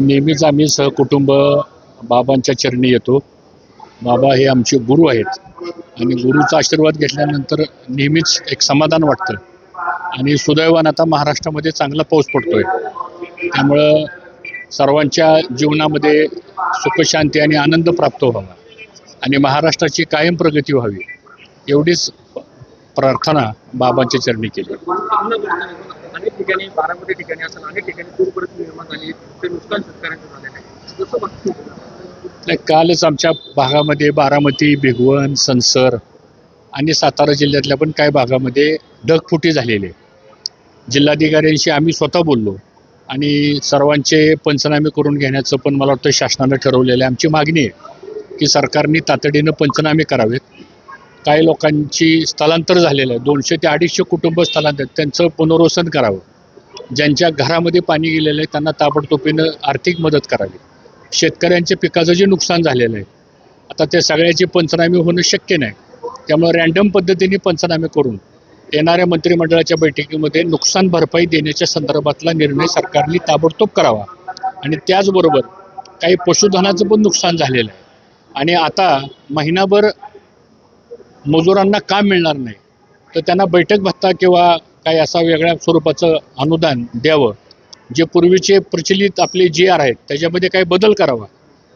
नेहमीच आम्ही सहकुटुंब बाबांच्या चरणी येतो. बाबा हे आमचे गुरु आहेत. आणि गुरुचा आशीर्वाद घेतल्यानंतर नेहमीच एक समाधान वाटतं. आणि सुदैवानं आता महाराष्ट्रामध्ये चांगला पाऊस पडतोय. त्यामुळं सर्वांच्या जीवनामध्ये सुखशांती आणि आनंद प्राप्त व्हावा. आणि महाराष्ट्राची कायम प्रगती व्हावी एवढीच प्रार्थना बाबांच्या चरणी केली. अनेक ठिकाणी बारामती ठिकाणी असं अनेक ठिकाणी पूर निर्माण झाली. ते नुकसान शेतकऱ्यांचं झालेलं आहे. जसं बघतो नाही, कालच आमच्या भागामध्ये बारामती भिगवण संसर आणि सातारा जिल्ह्यातल्या पण काही भागामध्ये ढगफुटी झालेली आहे. जिल्हाधिकाऱ्यांशी आम्ही स्वतः बोललो आणि सर्वांचे पंचनामे करून घेण्याचं पण मला वाटतं शासनानं ठरवलेलं आहे. आमची मागणी आहे की सरकारने तातडीनं पंचनामे करावेत. काही लोकांची स्थलांतर झालेलं आहे. दोनशे ते अडीचशे कुटुंब स्थलांतर त्यांचं पुनर्वसन करावं. ज्यांच्या घरामध्ये पाणी गेलेलं आहे त्यांना ताबडतोबीनं आर्थिक मदत करावी. शेतकऱ्यांच्या पिकाचं जे नुकसान झालेलं आहे आता त्या सगळ्याचे पंचनामे होणं शक्य नाही. त्यामुळे रँडम पद्धतीने पंचनामे करून येणाऱ्या मंत्रिमंडळाच्या बैठकीमध्ये नुकसान भरपाई देण्याच्या संदर्भातला निर्णय सरकारने ताबडतोब करावा. आणि त्याचबरोबर काही पशुधनाचं पण नुकसान झालेलं आहे. आणि आता महिनाभर मजुरांना काम मिळणार नाही. तर त्यांना बैठक भत्ता किंवा काही असा वेगळ्या स्वरूपाचं अनुदान द्यावं. जे पूर्वीचे प्रचलित आपले जी आर आहेत त्याच्यामध्ये काही बदल करावा.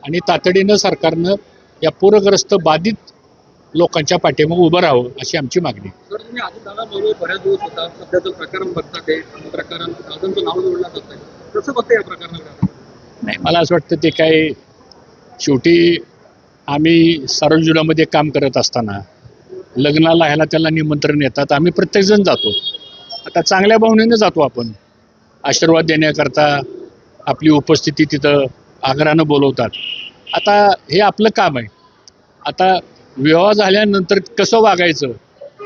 आणि तातडीनं सरकारनं या पूरग्रस्त बाधित लोकांच्या पाठीमागे उभं राहावं अशी आमची मागणी नाही. मला असं वाटतं ते काय शेवटी आम्ही सार्वजनामध्ये काम करत असताना लग्नाला ह्याला त्याला निमंत्रण येतात. आम्ही प्रत्येकजण जातो. आता चांगल्या भावनेनं जातो आपण. आशीर्वाद देण्याकरता आपली उपस्थिती तिथं आग्रहानं बोलवतात. आता हे आपलं काम आहे. आता विवाह झाल्यानंतर कसं वागायचं?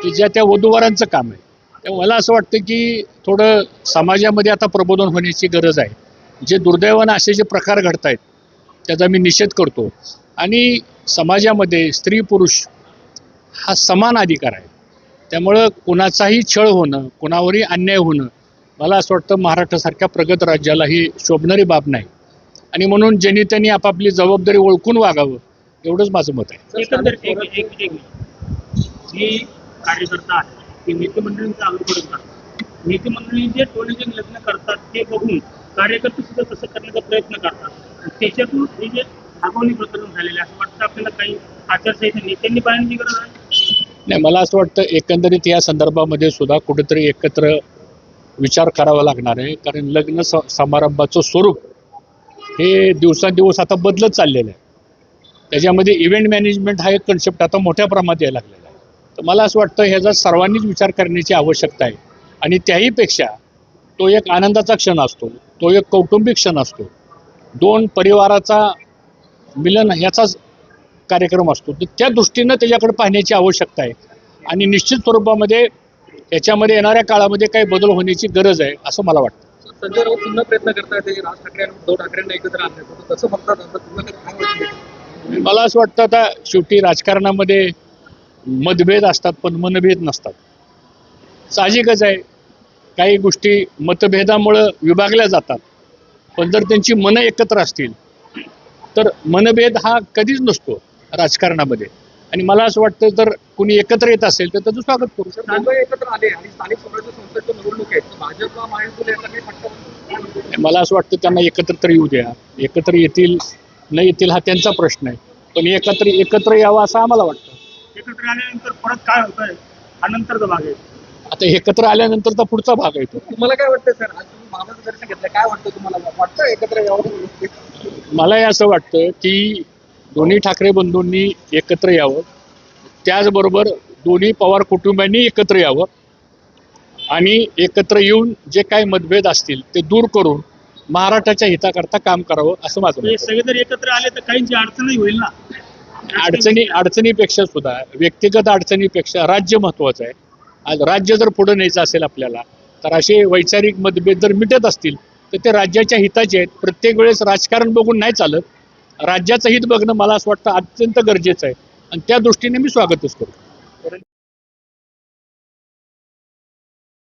की ज्या त्या वधूवरांचं काम आहे. त्यामुळे मला असं वाटतं की थोडं समाजामध्ये आता प्रबोधन होण्याची गरज आहे. जे दुर्दैवानं असे जे प्रकार घडत आहेत त्याचा मी निषेध करतो. आणि समाजामध्ये स्त्री पुरुष हा समान अधिकार आहे. त्यामुळं कुणाचाही छळ होणं कुणावरही अन्याय होणं मला असं वाटतं महाराष्ट्रासारख्या प्रगत राज्याला ही शोभणारी बाब नाही. आणि म्हणून ज्यांनी त्यांनी आपापली जबाबदारी ओळखून वागावं एवढंच माझं मत आहे. जी कार्यकर्ता आहे ते नेतेमंडळींचा अनुकरण करतात नेतेमंडळी जे लग्न करतात ते बघून कार्यकर्ते सुद्धा तसं करण्याचा प्रयत्न करतात. त्याच्यातून हे जे भागवणी प्रकरण झालेले असं वाटतं आपल्याला काही आचारसंहिता नेत्यांनी पाहण्याची गरज आहे? नाही मला असं वाटतं एकंदरीत या संदर्भामध्ये सुद्धा कुठेतरी एकत्र विचार करावा लागणार आहे. कारण लग्न स समारंभाचं स्वरूप हे दिवसांदिवस आता बदलत चाललेलं आहे. त्याच्यामध्ये इव्हेंट मॅनेजमेंट हा एक कन्सेप्ट आता मोठ्या प्रमाणात यायला लागलेला आहे. तर मला असं वाटतं ह्याचा सर्वांनीच विचार करण्याची आवश्यकता आहे. आणि त्याहीपेक्षा तो एक आनंदाचा क्षण असतो तो एक कौटुंबिक क्षण असतो. दोन परिवाराचा मिलन ह्याचाच कार्यक्रम असतो. तर त्या दृष्टीनं त्याच्याकडे पाहण्याची आवश्यकता आहे. आणि निश्चित स्वरूपामध्ये याच्यामध्ये येणाऱ्या काळामध्ये काही बदल होण्याची गरज आहे असं मला वाटतं. संजय राऊत पुन्हा प्रयत्न करतायत ते राज ठाकरे आणि उद्धव ठाकरेंना एकत्र आणण्याचं. तर तसं बघतात आता तुम्हाला काय वाटतं मला असं वाटतं आता शेवटी राजकारणामध्ये मतभेद असतात पण मनभेद नसतात. साहजिकच आहे. काही गोष्टी मतभेदामुळं विभागल्या जातात. पण जर त्यांची मनं एकत्र असतील तर मनभेद हा कधीच नसतो. राजकारणामध्ये. आणि मला असं वाटतं जर कुणी एकत्र येत असेल तर त्याचं स्वागत करू दोघं एकत्र आले आणि स्थानिक स्वराज्य संस्थेच्या निवडणूक आहेत. फटका बसतो? मला असं वाटतं त्यांना एकत्र तर येऊ द्या. एकत्र येतील न येतील हा त्यांचा प्रश्न आहे. पण एकत्र एकत्र यावं असं आम्हाला वाटतं. एकत्र आल्यानंतर परत काय होत आहे हा नंतरचा भाग आहे. आता एकत्र आल्यानंतरचा पुढचा भाग आहे तो. तुम्हाला काय वाटतं सर? आज तुम्ही मामाचं दर्शन घेतलं. काय वाटतं तुम्हाला? वाटतं एकत्र यावं? मलाही असं वाटतं की दोन्ही ठाकरे बंधूंनी एकत्र यावं. त्याचबरोबर दोन्ही पवार कुटुंबियांनी एकत्र यावं. आणि एकत्र येऊन जे काही मतभेद असतील ते दूर करून महाराष्ट्राच्या हिताकरता काम करावं असं माझं. सगळे जर एकत्र आले तर काहींची अडचणही होईल ना? अडचणी अडचणीपेक्षा सुद्धा व्यक्तिगत अडचणीपेक्षा राज्य महत्वाचं आहे. आज राज्य जर पुढे न्यायचं असेल आपल्याला तर असे वैचारिक मतभेद जर मिटत असतील तर ते राज्याच्या हिताचे आहेत. प्रत्येक वेळेस राजकारण बघून नाही चालत. राज्याचं हित बघणं मला असं वाटतं अत्यंत गरजेचं आहे. आणि त्या दृष्टीने मी स्वागतच करतो.